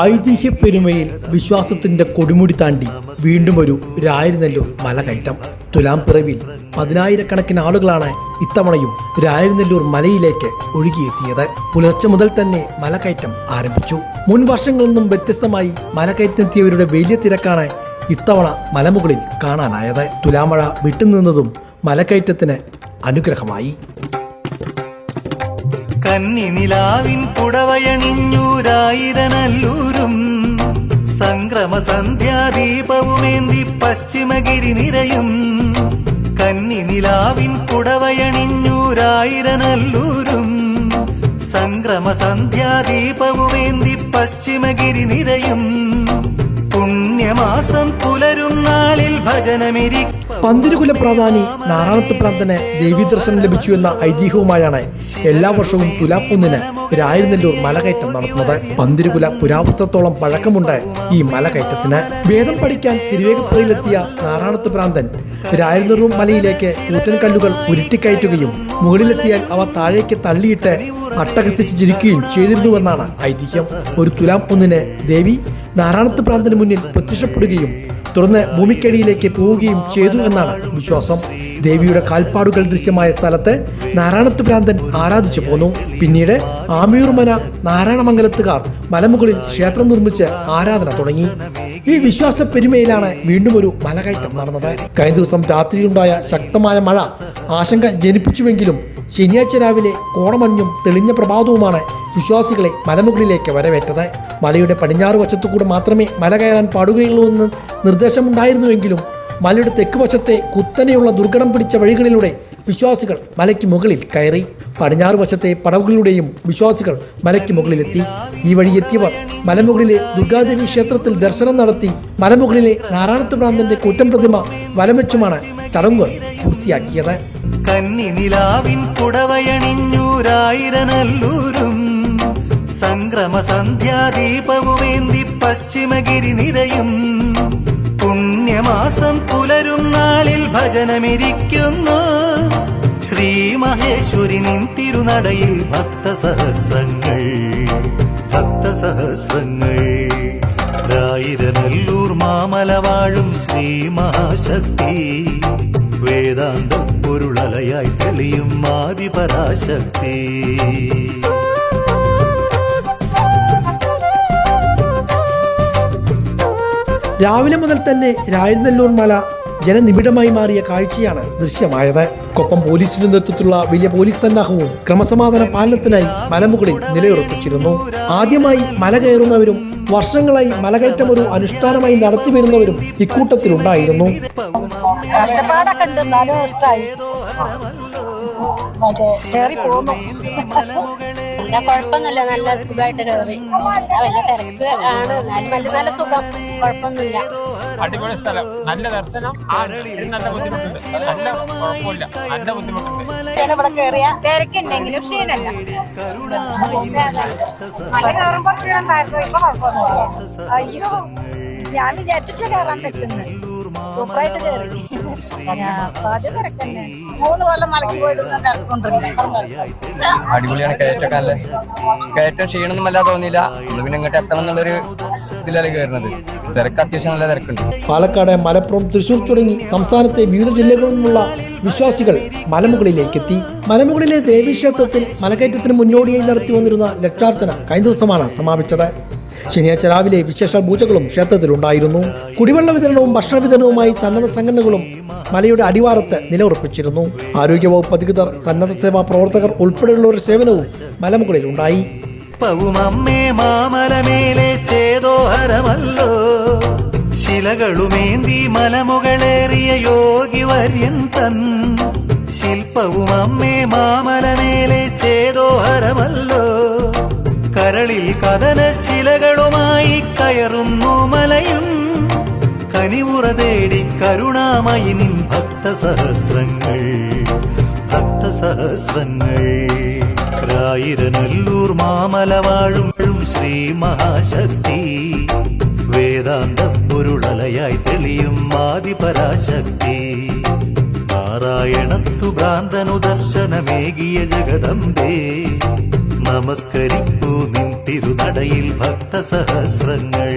ഐതിഹ്യ പെരുമയിൽ വിശ്വാസത്തിന്റെ കൊടിമുടി താണ്ടി വീണ്ടും ഒരു രായരുനെല്ലൂർ മലകയറ്റം. തുലാം പിറവിൽ പതിനായിരക്കണക്കിന് ആളുകളാണ് ഇത്തവണയും രായിരുന്നെല്ലൂർ മലയിലേക്ക് ഒഴുകിയെത്തിയത്. പുലർച്ചെ മുതൽ തന്നെ മലകയറ്റം ആരംഭിച്ചു. മുൻ വർഷങ്ങളിൽ നിന്നും വ്യത്യസ്തമായി മലകയറ്റെത്തിയവരുടെ വലിയ തിരക്കാണ് ഇത്തവണ മലമുകളിൽ കാണാനായത്. തുലാമഴ വിട്ടുനിന്നതും മലകയറ്റത്തിന് അനുഗ്രഹമായി. കന്നി നിലാവിൻ പുടവയണിഞ്ഞൂരായിരനല്ലൂരും. സംക്രമ സന്ധ്യാദീപവുമേന്തി പശ്ചിമഗിരി നിരയും കന്നി നിലാവിൻ പുടവയണിഞ്ഞൂരായിരനല്ലൂരും. സംക്രമ സന്ധ്യാദീപവുമേന്തി പശ്ചിമഗിരി നിരയും പുണ്യമാസം പന്തിരുകുല പ്രാധാനി നാരായണത്ത് പ്രാന്തന് ദേവീദർശനം ലഭിച്ചു എന്ന ഐതിഹ്യവുമായാണ് എല്ലാ വർഷവും തുലാപ്പൊന്നിന് രായിരുന്നല്ലൂർ മലകയറ്റം നടത്തുന്നത്. പന്തിരുകുല പുരാവൃത്തത്തോളം പഴക്കമുണ്ട് ഈ മലകയറ്റത്തിന്. വേദം പഠിക്കാൻ തിരുവേഗപ്പുറയിലെത്തിയ നാരായണത്ത് പ്രാന്തൻ രായനെല്ലൂർ മലയിലേക്ക് കൂറ്റൻ കല്ലുകൾ ഉരുട്ടിക്കയറ്റുകയും മുകളിലെത്തിയാൽ അവ താഴേക്ക് തള്ളിയിട്ട് അട്ടഹസിച്ച് ജിരിക്കുകയും ചെയ്തിരുന്നുവെന്നാണ് ഐതിഹ്യം. ഒരു തുലാം ഒന്നിന് ദേവി നാരായണത്ത് പ്രാന്തന് മുന്നിൽ പ്രത്യക്ഷപ്പെടുകയും തുടർന്ന് ഭൂമിക്കടിയിലേക്ക് പോവുകയും ചെയ്തു എന്നാണ് വിശ്വാസം. ദേവിയുടെ കാൽപ്പാടുകൾ ദൃശ്യമായ സ്ഥലത്ത് നാരായണത്ത് ഭ്രാന്തൻ ആരാധിച്ചു പോന്നു. പിന്നീട് ആമിയൂർമന നാരായണമംഗലത്തുകാർ മലമുകളിൽ ക്ഷേത്രം നിർമ്മിച്ച് ആരാധന തുടങ്ങി. ഈ വിശ്വാസ പെരുമയിലാണ് വീണ്ടും ഒരു മലകയറ്റം നടന്നത്. കഴിഞ്ഞ ദിവസം രാത്രിയിലുണ്ടായ ശക്തമായ മഴ ആശങ്ക ജനിപ്പിച്ചുവെങ്കിലും ശനിയാഴ്ച രാവിലെ കോണമഞ്ഞും തെളിഞ്ഞ പ്രഭാതവുമാണ് വിശ്വാസികളെ മലമുകളിലേക്ക് വരവേറ്റത്. മലയുടെ പടിഞ്ഞാറ് വശത്തുകൂടെ മാത്രമേ മല കയറാൻ പാടുകയുള്ളൂ എന്ന് നിർദ്ദേശമുണ്ടായിരുന്നുവെങ്കിലും മലയുടെ തെക്ക് വശത്തെ കുത്തനെയുള്ള ദുർഘടം പിടിച്ച വഴികളിലൂടെ വിശ്വാസികൾ മലയ്ക്ക് മുകളിൽ കയറി. പടിഞ്ഞാറ് വശത്തെ പടവുകളിലൂടെയും വിശ്വാസികൾ മലയ്ക്ക് മുകളിലെത്തി. ഈ വഴി എത്തിയവർ മലമുകളിലെ ദുർഗാദേവി ക്ഷേത്രത്തിൽ ദർശനം നടത്തി മലമുകളിലെ നാരായണത്ത് ഭ്രാന്തന്റെ കൂറ്റം പ്രതിമ വലം വെച്ചുമാണ് ചടങ്ങുകൾ പൂർത്തിയാക്കിയത്. കന്നി നിലാവിൻ പുടവയണിഞ്ഞൂരായിരനല്ലൂരും സംക്രമ സന്ധ്യാദീപവുമേന്തി പശ്ചിമഗിരി നിരയും പുണ്യമാസം പുലരും നാളിൽ ഭജനമിരിക്കുന്നു. ശ്രീ മഹേശ്വരി നിൻ തിരുനടയിൽ ഭക്തസഹസ്രങ്ങൾ ഭക്തസഹസ്രങ്ങൾ. രായിരനല്ലൂർ മാമല വാഴും ശ്രീ മഹാശക്തി വേദാന്ത പൊരുളലയായി തെളിയും ആദിപരാശക്തി. രാവിലെ മുതൽ തന്നെ രായിരുന്നല്ലൂർ മല ജനനിബിഡമായി മാറിയ കാഴ്ചയാണ് ദൃശ്യമായത്. കൊപ്പം പോലീസിന്റെ നേതൃത്വത്തിലുള്ള വലിയ പോലീസ് സന്നാഹവും ക്രമസമാധാന പാലനത്തിനായി മലമുകളിൽ നിലയുറപ്പിച്ചിരുന്നു. ആദ്യമായി മല കയറുന്നവരും വർഷങ്ങളായി മലകയറ്റം ഒരു അനുഷ്ഠാനമായി നടത്തി വരുന്നവരും ഇക്കൂട്ടത്തിലുണ്ടായിരുന്നു നല്ല സുഖമായിട്ട് കയറി. വലിയ തിരക്ക് ആണ്. നല്ല നല്ല സുഖം. കുഴപ്പമൊന്നുമില്ല. അടിപൊളി സ്ഥലം. നല്ല ദർശനം. നല്ല ബുദ്ധിമുട്ടുണ്ട്. നല്ല ബുദ്ധിമുട്ടുണ്ട്. അയ്യോ ഞാൻ വിചാരിച്ചിട്ട് കയറാൻ പറ്റുന്നു സൂപ്പറായിട്ട് കയറി മൂന്ന് കൊല്ലം മലക്കി പോയിട്ട് അടിപൊളിയാണ് കയറ്റൊക്കെ അല്ലേ കയറ്റം ക്ഷീണൊന്നും വല്ലാതെ തോന്നിയില്ല. നമ്മൾ പിന്നെ ഇങ്ങോട്ട് എത്തണം എന്നുള്ളൊരു ഇതിലല്ലേ കയറുന്നത്. തിരക്ക് അത്യാവശ്യം നല്ല തിരക്കുണ്ട്. പാലക്കാട് മലപ്പുറം തൃശൂർ തുടങ്ങി സംസ്ഥാനത്തെ വിവിധ ജില്ലകളിൽ നിന്നുള്ള വിശ്വാസികൾ മലമുകളിലേക്ക് എത്തി. മലമുകളിലെ ദേവീക്ഷേത്രത്തിൽ മലകയറ്റത്തിന് മുന്നോടിയായി നടത്തി വന്നിരുന്ന ലക്ഷാർച്ചന കഴിഞ്ഞ ദിവസമാണ് സമാപിച്ചത്. ശനിയാഴ്ച രാവിലെ വിശേഷ പൂജകളും ക്ഷേത്രത്തിലുണ്ടായിരുന്നു. കുടിവെള്ള വിതരണവും ഭക്ഷണ വിതരണവുമായി സന്നദ്ധ സംഘടനകളും മലയുടെ അടിവാരത്ത് നിലയുറപ്പിച്ചിരുന്നു. ആരോഗ്യവകുപ്പ് അധികൃതർ സന്നദ്ധ സേവാ പ്രവർത്തകർ ഉൾപ്പെടെയുള്ള ഒരു സേവനവും മലമുകളിൽ ഉണ്ടായി മാമലമേലെ ചേതോഹരമല്ലോ ശിലകളുമേന്തി മലമുകളേറിയ യോഗി വര്യൻ തൻ. ശില്പവും അമ്മേ മാമലമേലെ ചേതോഹരമല്ലോ കരളിൽ കഥന ശിലകളുമായി കയറുന്നു മലയും. കനിവുറ തേടി കരുണാമയി നിൻ ഭക്തസഹസ്രങ്ങൾ. ഭക്തസഹസ്രങ്ങൾ. രായിരനല്ലൂർ മാമല വാഴും ശ്രീ മഹാശക്തി. വേദാന്ത പൊരുളലയായി തെളിയും ആദിപരാശക്തി. നാരായണത്തു ഭ്രാന്തനു ദർശനമേകിയ ജഗദംബേ. നമസ്കരിക്കൂ നിൻ തിരുനടയിൽ ഭക്തസഹസ്രങ്ങൾ.